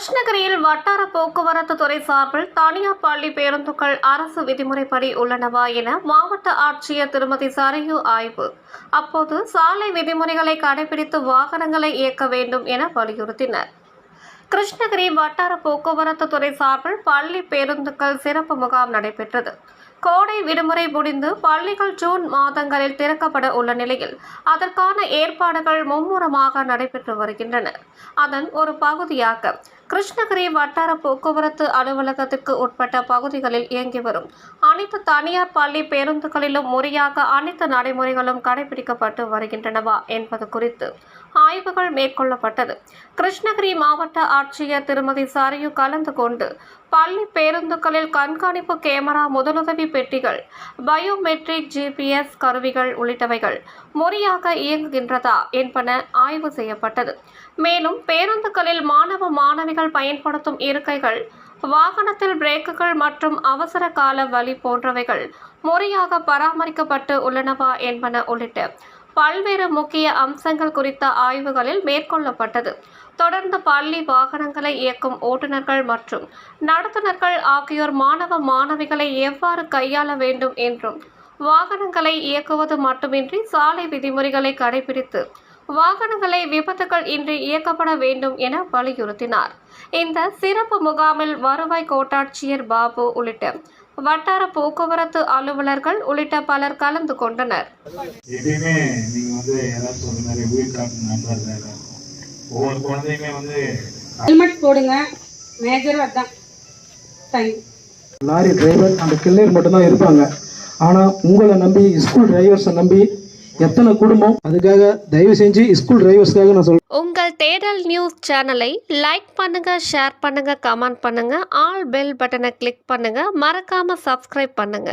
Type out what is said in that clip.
கிருஷ்ணகிரியில் வட்டார போக்குவரத்து துறை சார்பில் தனியார் பள்ளி பேருந்துகள் அரசு விதிமுறைப்படி உள்ளனவா என மாவட்ட ஆட்சியர் திருமதி சரியு ஆய்வு. அப்போது சாலை விதிமுறைகளை கடைபிடித்து வாகனங்களை இயக்க வேண்டும் என வலியுறுத்தினர். கிருஷ்ணகிரி வட்டார போக்குவரத்து துறை சார்பில் பள்ளி பேருந்துகள் சிறப்பு முகாம் நடைபெற்றது. கோடை விடுமுறை முடிந்து பள்ளிகள் ஜூன் மாதங்களில் திறக்கப்பட உள்ள நிலையில் அதற்கான ஏற்பாடுகள் மும்முரமாக நடைபெற்று வருகின்றன. அதன் ஒரு பகுதியாக கிருஷ்ணகிரி வட்டார போக்குவரத்து அலுவலகத்திற்கு உட்பட்ட பகுதிகளில் இயங்கி வரும் அனைத்து தனியார் பள்ளி பேருந்துகளிலும் முறையாக அனைத்து நடைமுறைகளும் கடைபிடிக்கப்பட்டு வருகின்றனவா என்பது குறித்து ஆய்வுகள் மேற்கொள்ளப்பட்டது. கிருஷ்ணகிரி மாவட்ட ஆட்சியர் திருமதி சரியு கலந்து கொண்டு பள்ளி பேருந்துகளில் கண்காணிப்பு கேமரா முதலுதவி பெட்டிகள் பயோமெட்ரிக் ஜிபிஎஸ் கருவிகள் உள்ளிட்டவைகள் முறையாக இயங்குகின்றதா என்பன ஆய்வு செய்யப்பட்டது. மேலும் பேருந்துகளில் மாணவ மாணவிகள் பயன்படுத்தும் இருக்கைகள் வாகனத்தில் பிரேக்குகள் மற்றும் அவசர கால வழி போன்றவைகள் முறையாக பராமரிக்கப்பட்டு உள்ளனவா என்பன உள்ளிட்ட பல்வேறு முக்கிய அம்சங்கள் குறித்த ஆய்வுகளில் மேற்கொள்ளப்பட்டது. தொடர்ந்து பள்ளி வாகனங்களை இயக்கும் ஓட்டுநர்கள் மற்றும் நடத்துனர்கள் ஆகியோர் மாணவ மாணவிகளை எவ்வாறு கையாள வேண்டும் என்றும் வாகனங்களை இயக்குவது மட்டுமின்றி சாலை விதிமுறைகளை கடைபிடித்து வாகனங்களை விபத்துகள் இன்றி இயக்கப்பட வேண்டும் என வலியுறுத்தினார். இந்த சிறப்பு முகாமில் வருவாய் கோட்டாட்சியர் பாபு உள்ளிட்ட வட்டார போக்குவரத்து அலுவலர்கள் உள்ளிட்ட பலர் கலந்து கொண்டனர். எப்பயுமே நீங்க வந்து எல்லாரும் சொல்ற மாதிரி உயிர் காக்கும் நண்பர் தான் இருக்கும் ஒவ்வொரு குழந்தையுமே வந்து ஹெல்மெட் போடுங்க. மேஜரும் அதான். லாரி டிரைவர் அந்த கில்லர் மட்டும்தான் இருப்பாங்க. ஆனால் உங்களை நம்பி ஸ்கூல் டிரைவர்ஸை நம்பி எத்தனை குடும்பம்? அதுக்காக தயவு செஞ்சு ஸ்கூல் டிரைவர்ஸ்க்காக நான் சொல்றேன். உங்கள் தேடல் நியூஸ் சேனலை லைக் பண்ணுங்க ஷேர் பண்ணுங்க கமெண்ட் பண்ணுங்க ஆல் பெல் பட்டனை கிளிக் பண்ணுங்க மறக்காம சப்ஸ்கிரைப் பண்ணுங்க.